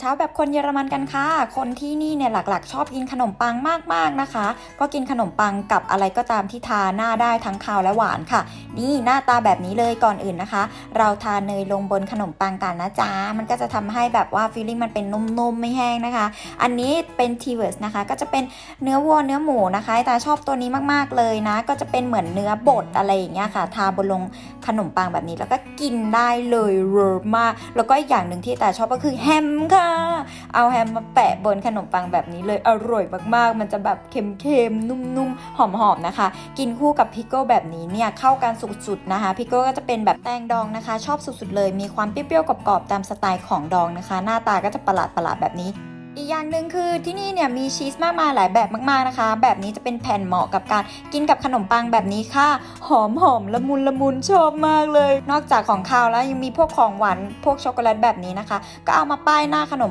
เช้าแบบคนเยอรมันกันค่ะ คนที่นี่เนี่ยหลักๆ ชอบกินขนมปังมากๆนะคะ ก็กินขนมปังกับอะไรก็ตามที่ทาหน้าได้ทั้งคาวและหวานค่ะ นี่หน้าตาแบบนี้เลยก่อนอื่นนะคะ เราทาเนยลงบนขนมปังกันนะจ๊ะ มันก็จะทำให้แบบว่าฟีลลิ่งมันเป็นนุ่มๆ ไม่แห้งนะคะ อันนี้เป็นทีเวิร์สนะคะ ก็จะเป็นเนื้อวัวเนื้อหมูนะคะตาชอบตัวนี้มากๆเลยนะ ก็จะเป็นเหมือนเนื้อบดอะไรอย่างเงี้ยค่ะ ทาบนลงขนมปังแบบนี้แล้วก็กินได้เลยเร์มาก แล้วก็อีกอย่างหนึ่งที่ตาชอบก็คือแฮมค่ะค่ะ เอาแฮมมาแปะบนขนมปังแบบนี้เลยอร่อยมากๆ มันจะแบบเค็มๆ นุ่มๆ หอมๆ นะคะ กินคู่กับพิกเกิลแบบนี้เนี่ยเข้ากันสุดๆ นะคะ พิกเกิลก็จะเป็นแบบแตงดองนะคะ ชอบสุดๆ เลย มีความเปรี้ยวๆ กรอบๆ ตามสไตล์ของดองนะคะ หน้าตาก็จะประหลาดๆ แบบนี้ อีกอย่างหนึ่งคือที่นี่เนี่ยมีชีสมากมายหลายแบบมากๆนะคะ แบบนี้จะเป็นแผ่นเหมาะกับการกินกับขนมปังแบบนี้ค่ะ หอมหอมละมุนละมุนชอบมากเลย นอกจากของคาวแล้วยังมีพวกของหวานพวกช็อกโกแลตแบบนี้นะคะ ก็เอามาป้ายหน้าขนม